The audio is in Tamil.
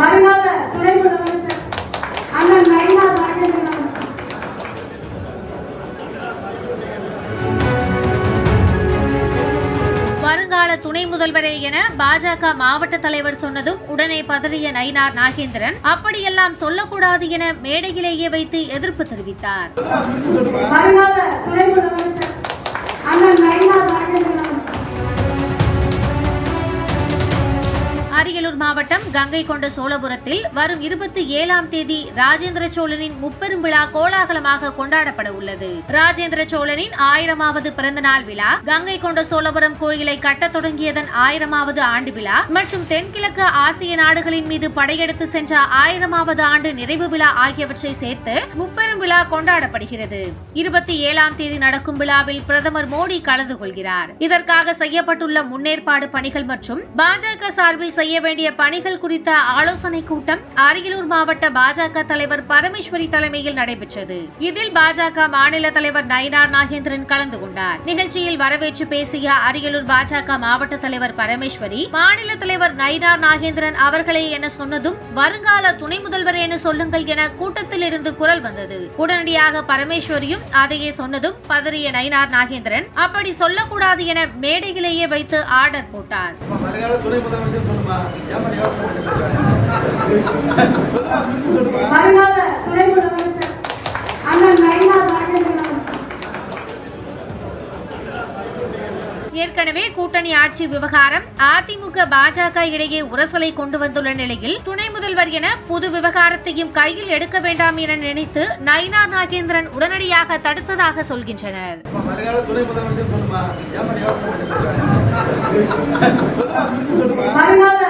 வருங்கால துணை முதலமைச்சர் அண்ணன் நயினா. வருங்கால துணை முதல்வரே என பாஜக மாவட்ட தலைவர் சொன்னதும் உடனே பதறிய நயினார் நாகேந்திரன் அப்படியெல்லாம் சொல்லக்கூடாது என மேடையிலேயே வைத்து எதிர்ப்பு தெரிவித்தார். வருங்கால அரியலூர் மாவட்டம் கங்கை கொண்ட சோழபுரத்தில் வரும் இருபத்தி ஏழாம் தேதி ராஜேந்திர சோழனின் முப்பெரும் விழா கோலாகலமாக கொண்டாடப்பட உள்ளது. ராஜேந்திர சோழனின் ஆயிரமாவது பிறந்த நாள் விழா கங்கை கொண்ட சோழபுரம் கோயிலை கட்டத் தொடங்கியதன் ஆயிரமாவது ஆண்டு விழா மற்றும் தென்கிழக்கு ஆசிய நாடுகளின் மீது படையெடுத்து சென்ற ஆயிரமாவது ஆண்டு நிறைவு விழா ஆகியவற்றை சேர்த்து முப்பெரும் விழா கொண்டாடப்படுகிறது. இருபத்தி ஏழாம் தேதி நடக்கும் விழாவில் பிரதமர் மோடி கலந்து கொள்கிறார். இதற்காக செய்யப்பட்டுள்ள முன்னேற்பாடு பணிகள் மற்றும் பாஜக சார்பில் செய்ய வேண்டிய பணிகள் குறித்த ஆலோசனை கூட்டம் அரியலூர் மாவட்ட பாஜக தலைவர் பரமேஸ்வரி தலைமையில் நடைபெற்றது. இதில் பாஜக மாநில தலைவர் நயினார் நாகேந்திரன் கலந்து கொண்டார். நிகழ்ச்சியில் வரவேற்று பேசிய அரியலூர் பாஜக மாவட்ட தலைவர் பரமேஸ்வரி மாநில தலைவர் நயினார் நாகேந்திரன் அவர்களே என சொன்னதும் வருங்கால துணை முதல்வர் என சொல்லுங்கள் என கூட்டத்தில் இருந்து குரல் வந்தது. உடனடியாக பரமேஸ்வரியும் அதையே சொன்னதும் பதறிய நயினார் நாகேந்திரன் அப்படி சொல்லக்கூடாது என மேடையிலேயே வைத்து ஆர்டர் போட்டார். வருங்கால துணை முதலமைச்சர். அண்ணன் நயினா. ஏற்கனவே கூட்டணி ஆட்சி விவகாரம் அதிமுக பாஜக இடையே உரசலை கொண்டு வந்துள்ள நிலையில் துணை முதல்வர் என புது விவகாரத்தையும் கையில் எடுக்க வேண்டாம் என நினைத்து நயினார் நாகேந்திரன் உடனடியாக தடுத்ததாக சொல்கின்றனர். வருங்கால